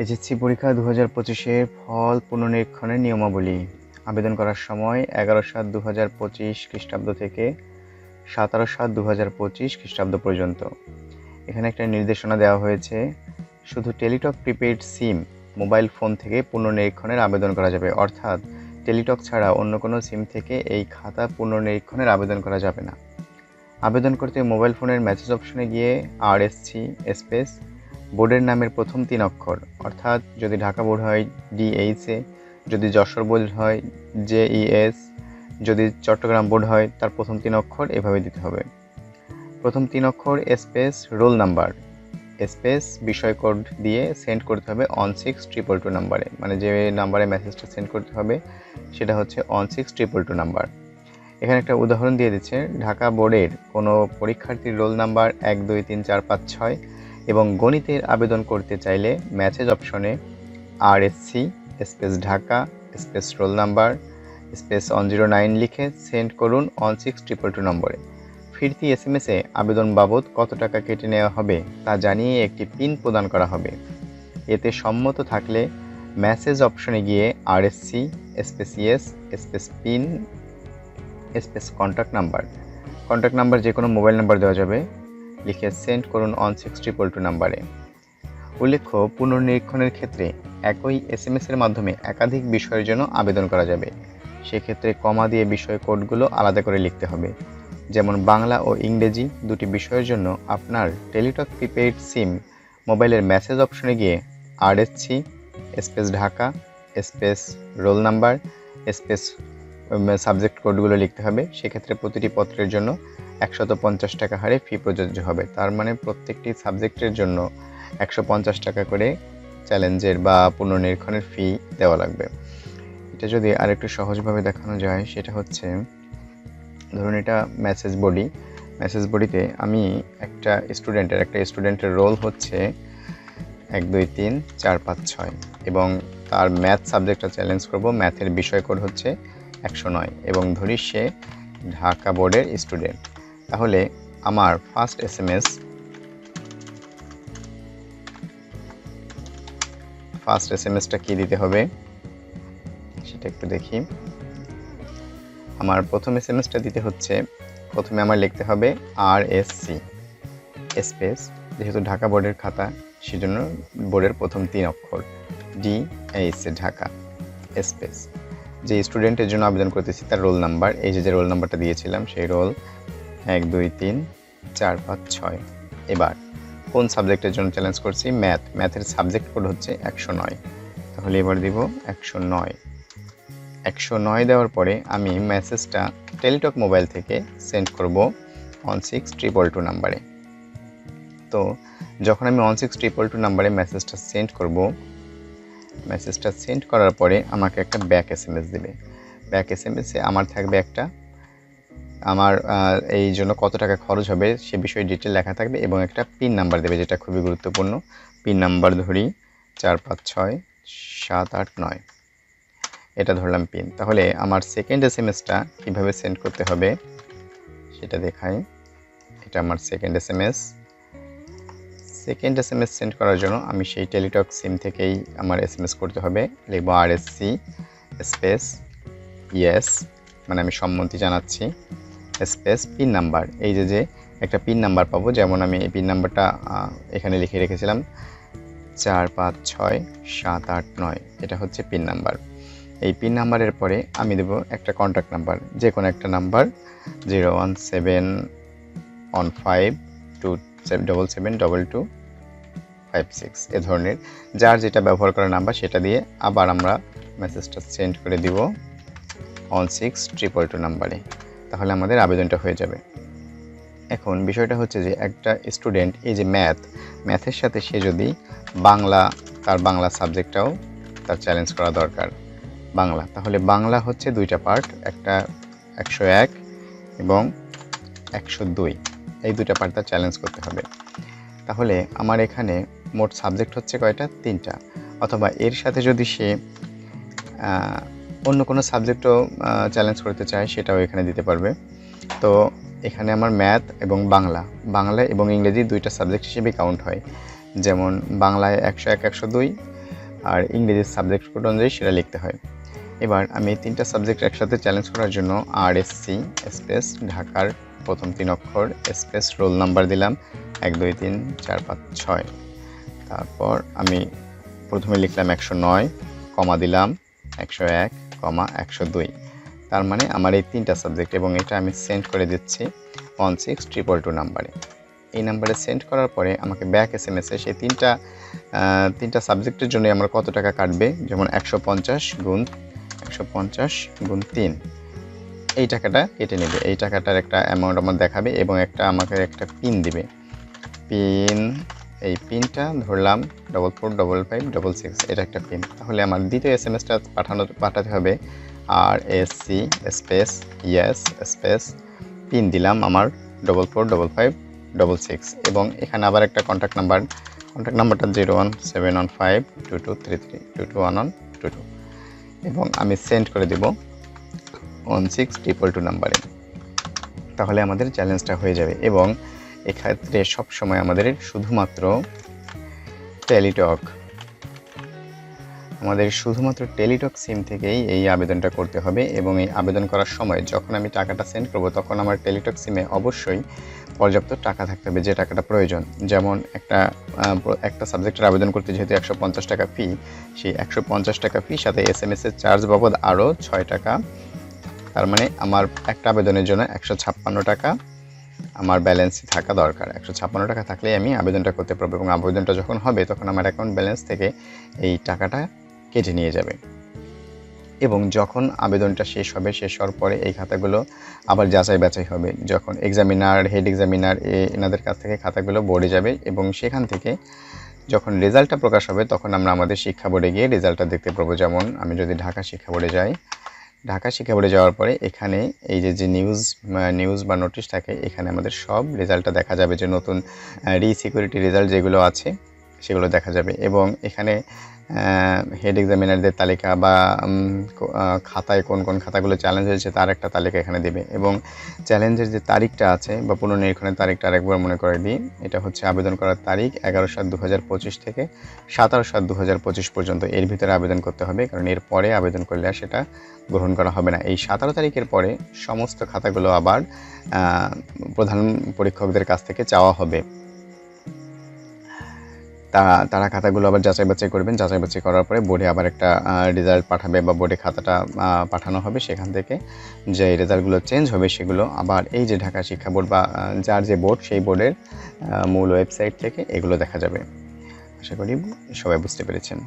HSC পরীক্ষা দু হাজার পঁচিশের ফল পুনর্নিরীক্ষণের নিয়মাবলী। আবেদন করার সময় এগারো সাত দু হাজার পঁচিশ খ্রিস্টাব্দ থেকে সতেরো সাত দু হাজার পঁচিশ খ্রিস্টাব্দ পর্যন্ত। এখানে একটা নির্দেশনা দেওয়া হয়েছে, শুধু Teletalk prepaid SIM mobile phone থেকে পুনর্নিরীক্ষণের আবেদন করা যাবে, অর্থাৎ টেলিটক ছাড়া অন্য কোনো সিম থেকে এই খাতা পুনর্নিরীক্ষণের আবেদন করা যাবে না। আবেদন করতে মোবাইল ফোনের মেসেজ অপশনে গিয়ে আর এসসি স্পেস বোর্ডের নামের প্রথম তিন অক্ষর, অর্থাৎ যদি ঢাকা বোর্ড হয় ডিএইচএ যদি যশোর বোর্ড হয় জেইএস যদি চট্টগ্রাম বোর্ড হয় তার প্রথম তিন অক্ষর এভাবে দিতে হবে। প্রথম তিন অক্ষর স্পেস রোল নাম্বার, স্পেস বিষয় কোড দিয়ে সেন্ড করতে হবে অন সিক্স ট্রিপল টু নাম্বারে মানে যে নাম্বারে মেসেজটা সেন্ড করতে হবে সেটা হচ্ছে one six triple two number. এখানে একটা উদাহরণ দিয়ে দিচ্ছে, ঢাকা বোর্ডের কোনো পরীক্ষার্থীর রোল নাম্বার এক দুই তিন চার পাঁচ ছয় এবং গণিতের আবেদন করতে চাইলে ম্যাসেজ অপশনে R space Dhaka space roll number space one zero nine লিখে সেন্ড করুন ওয়ান সিক্স ট্রিপল টু নম্বরে। ফিরতি এস এম এসে আবেদন বাবদ কত টাকা কেটে নেওয়া হবে তা জানিয়ে একটি পিন প্রদান করা হবে। এতে সম্মত থাকলে মেসেজ অপশনে গিয়ে R SC space yes space pin space contact number contact number যে কোনো মোবাইল নাম্বার দেওয়া যাবে। লিখে সেন্ড করুন অন সিক্স ট্রিপল টু নাম্বারে। উল্লেখ্য, পুনর্নিরীক্ষণের ক্ষেত্রে একই এস এম এর মাধ্যমে একাধিক বিষয়ের জন্য আবেদন করা যাবে। সেক্ষেত্রে কমা দিয়ে বিষয় কোডগুলো আলাদা করে লিখতে হবে। যেমন বাংলা ও ইংরেজি দুটি বিষয়ের জন্য আপনার টেলিটক প্রিপেইড সিম মোবাইলের মেসেজ অপশনে গিয়ে R SC space Dhaka space roll number space subject কোডগুলো লিখতে হবে। সেক্ষেত্রে প্রতিটি পত্রের জন্য একশত পঞ্চাশ টাকা হারে ফি প্রযোজ্য হবে। তার মানে প্রত্যেকটি সাবজেক্টের জন্য একশো পঞ্চাশ টাকা করে চ্যালেঞ্জের বা পুনর্নিরীক্ষণের ফি দেওয়া লাগবে। এটা যদি আরেকটু সহজভাবে দেখানো যায়, সেটা হচ্ছে, ধরুন এটা মেসেজ বডি মেসেজ বডিতে আমি একটা স্টুডেন্টের একটা স্টুডেন্টের রোল হচ্ছে এক, দুই, তিন, চার, পাঁচ, ছয় এবং তার ম্যাথ সাবজেক্টটা চ্যালেঞ্জ করব। ম্যাথের বিষয় কোড হচ্ছে একশো নয় এবং ধরি সে ঢাকা বোর্ডের স্টুডেন্ট তাহলে আমার first S M S first S M এসটা কী দিতে হবে? সেটা একটু দেখি। আমার প্রথম এস এম এসটা দিতে হচ্ছে, প্রথমে আমার লিখতে হবে আর এস সি স্পেস যেহেতু ঢাকা বোর্ডের খাতা, সেজন্য বোর্ডের প্রথম তিন অক্ষর ডি এইচ ঢাকা স্পেস যে স্টুডেন্টের জন্য আবেদন করতেছি, তার রোল নাম্বার এই যে যে রোল নাম্বারটা দিয়েছিলাম, সেই রোল এক, দুই, তিন, চার, পাঁচ, ছয়। এবার, কোন সাবজেক্টের জন্য চ্যালেঞ্জ করছি? ম্যাথ ম্যাথের সাবজেক্ট কোড হচ্ছে একশো নয়। তাহলে এবার দিব একশো নয়। একশো নয় দেওয়ার পরে আমি মেসেজটা টেলিটক মোবাইল থেকে সেন্ড করব ওয়ান সিক্স ট্রিপল টু নাম্বারে তো, যখন আমি ওয়ান সিক্স ট্রিপল টু নাম্বারে মেসেজটা সেন্ড করব মেসেজটা সেন্ড করার পরে আমাকে একটা ব্যাক এস এম এস দেবে। ব্যাক এস এম এসে আমার থাকবে একটা আমার এই জন্য কত টাকা খরচ হবে সে বিষয়ে ডিটেল লেখা থাকবে এবং একটা পিন নাম্বার দেবে যেটা খুবই গুরুত্বপূর্ণ। পিন নাম্বার ধরি চার পাঁচ ছয় সাত আট নয়। এটা ধরলাম পিন তাহলে আমার সেকেন্ড এস এম এসটা কীভাবে সেন্ড করতে হবে সেটা দেখাই। এটা আমার second S M S second S M S send করার জন্য আমি সেই টেলিটক সিম থেকেই আমার এস এম এস করতে হবে। লিখব R S C space yes মানে আমি সম্মতি জানাচ্ছি। স্পেস পিন নাম্বার এই যে যে একটা পিন নাম্বার পাবো, যেমন আমি এই পিন নাম্বারটা এখানে লিখে রেখেছিলাম। চার, পাঁচ, ছয়, সাত, আট, নয়, এটা হচ্ছে পিন নাম্বার এই পিন নাম্বারের পরে আমি দেব একটা কন্ট্যাক্ট নাম্বার যে কোনো একটা number zero one seven one five two double seven double two five six এ ধরনের। যার যেটা ব্যবহার করার নাম্বার সেটা দিয়ে আবার আমরা মেসেজটা সেন্ড করে দিব। অন সিক্স ট্রিপল টু নাম্বারে তাহলে আমাদের আবেদনটা হয়ে যাবে। এখন বিষয়টা হচ্ছে যে একটা স্টুডেন্ট এই যে ম্যাথ ম্যাথের সাথে সে যদি বাংলা, তার বাংলা সাবজেক্টটাও তার চ্যালেঞ্জ করা দরকার। বাংলা, তাহলে বাংলা হচ্ছে দুইটা পার্ট একটা একশো এক এবং একশো দুই। এই দুইটা পার্ট তার চ্যালেঞ্জ করতে হবে। তাহলে আমার এখানে মোট সাবজেক্ট হচ্ছে কয়টা? তিনটা। অথবা এর সাথে যদি সে অন্য কোনো সাবজেক্টও চ্যালেঞ্জ করতে চায়, সেটাও এখানে দিতে পারবে। তো এখানে আমার ম্যাথ এবং বাংলা। বাংলা এবং ইংরেজি দুইটা সাবজেক্ট হিসেবে কাউন্ট হয়। যেমন বাংলায় একশো এক, একশো দুই, আর ইংরেজির সাবজেক্ট কোড অনুযায়ী সেটা লিখতে হয়। এবার আমি তিনটা সাবজেক্ট একসাথে চ্যালেঞ্জ করার জন্য আর এস সি স্পেস ঢাকার প্রথম তিন অক্ষর স্পেস রোল নাম্বার দিলাম, এক, দুই, তিন, চার, পাঁচ, ছয়। তারপর আমি প্রথমে লিখলাম একশো নয়, কমা দিলাম, একশো এক কমা একশো দুই। তার মানে আমার এই তিনটা সাবজেক্ট এবং এটা আমি সেন্ড করে দিচ্ছি ওয়ান সিক্স ট্রিপল টু নাম্বারে এই নাম্বারে সেন্ড করার পরে আমাকে ব্যাক এস এম এসে সেই তিনটা তিনটা সাবজেক্টের জন্য আমার কত টাকা কাটবে? যেমন একশো পঞ্চাশ গুণ, একশো পঞ্চাশ গুণ তিন। এই টাকাটা কেটে নেবে। এই টাকাটার একটা অ্যামাউন্ট আমার দেখাবে এবং একটা আমাকে একটা পিন দিবে। পিন এই পিনটা ধরলাম double four double five double six এটা একটা পিন তাহলে আমার দ্বিতীয় এস এম এসটা পাঠানো, পাঠাতে হবে। R S C space yes space pin দিলাম আমার double four double five double six এবং এখানে আবার একটা কন্ট্যাক্ট নাম্বার কন্ট্যাক্ট নাম্বারটা zero one seven one five two two three three two two one one two two এবং আমি send করে দেব ওয়ান সিক্স ট্রিপল টু নাম্বারে তাহলে আমাদের চ্যালেঞ্জটা হয়ে যাবে। এবং এক্ষেত্রে সবসময় আমাদের শুধুমাত্র টেলিটক। আমাদের শুধুমাত্র টেলিটক সিম থেকেই এই আবেদনটা করতে হবে এবং এই আবেদন করার সময় যখন আমি টাকাটা সেন্ড করব, তখন আমার টেলিটক সিমে অবশ্যই পর্যাপ্ত টাকা থাকতে হবে যে টাকাটা প্রয়োজন। যেমন একটা একটা সাবজেক্টের আবেদন করতে যেহেতু একশো পঞ্চাশ টাকা ফি সেই একশো পঞ্চাশ টাকা ফি সাথে এস এম এস এর চার্জ বাবদ আরও ছয় টাকা। তার মানে আমার একটা আবেদনের জন্য একশো ছাপ্পান্ন টাকা। আমার ব্যালেন্স থাকা দরকার। একশো ছাপ্পান্ন টাকা থাকলেই আমি আবেদনটা করতে পারব এবং আবেদনটা যখন হবে তখন আমার অ্যাকাউন্ট ব্যালেন্স থেকে এই টাকাটা কেটে নিয়ে যাবে। এবং যখন আবেদনটা শেষ হবে, শেষ হওয়ার পরে এই খাতাগুলো আবার যাচাই বাছাই হবে। যখন এক্সামিনার হেড এক্সামিনার এনাদের কাছ থেকে খাতাগুলো বোর্ডে যাবে এবং সেখান থেকে যখন রেজাল্টটা প্রকাশ হবে, তখন আমরা আমাদের শিক্ষা বোর্ডে গিয়ে রেজাল্টটা দেখতে পাবো। যেমন, আমি যদি ঢাকা শিক্ষা বোর্ডে যাই ঢাকা শিক্ষা বোর্ডে যাওয়ার পরে এখানে এই যে যে নিউজ নিউজ বা নোটিশ থাকে, এখানে আমাদের সব রেজাল্টটা দেখা যাবে, যে নতুন রি সিকিউরিটি রেজাল্ট যেগুলো আছে, সেগুলো দেখা যাবে। এবং এখানে হেড এক্সামিনারদের তালিকা বা খাতায় কোন কোন খাতাগুলো চ্যালেঞ্জ হয়েছে তার একটা তালিকা এখানে দেবে। এবং চ্যালেঞ্জের যে তারিখটা আছে বা পুনর্নিরীক্ষণের তারিখটা আরেকবার মনে করে দিই, এটা হচ্ছে আবেদন করার তারিখ এগারো সাত দু থেকে সাতারো সাত দু হাজার পর্যন্ত। এর ভিতরে আবেদন করতে হবে, কারণ এর পরে আবেদন করলে আর সেটা গ্রহণ করা হবে না। এই সাতারো তারিখের পরে সমস্ত খাতাগুলো আবার প্রধান পরীক্ষকদের কাছ থেকে চাওয়া হবে। তারা তারা খাতাগুলো আবার যাচাই বাছাই করবেন। যাচাই বাছাই করার পরে বোর্ডে আবার একটা রেজাল্ট পাঠাবে বা বোর্ডে খাতাটা পাঠানো হবে সেখান থেকে। যে রেজাল্টগুলো চেঞ্জ হবে সেগুলো আবার এই যে ঢাকা শিক্ষা বোর্ড বা যার যে বোর্ড সেই বোর্ডের মূল ওয়েবসাইট থেকে এগুলো দেখা যাবে। আশা করি সবাই বুঝতে পেরেছেন।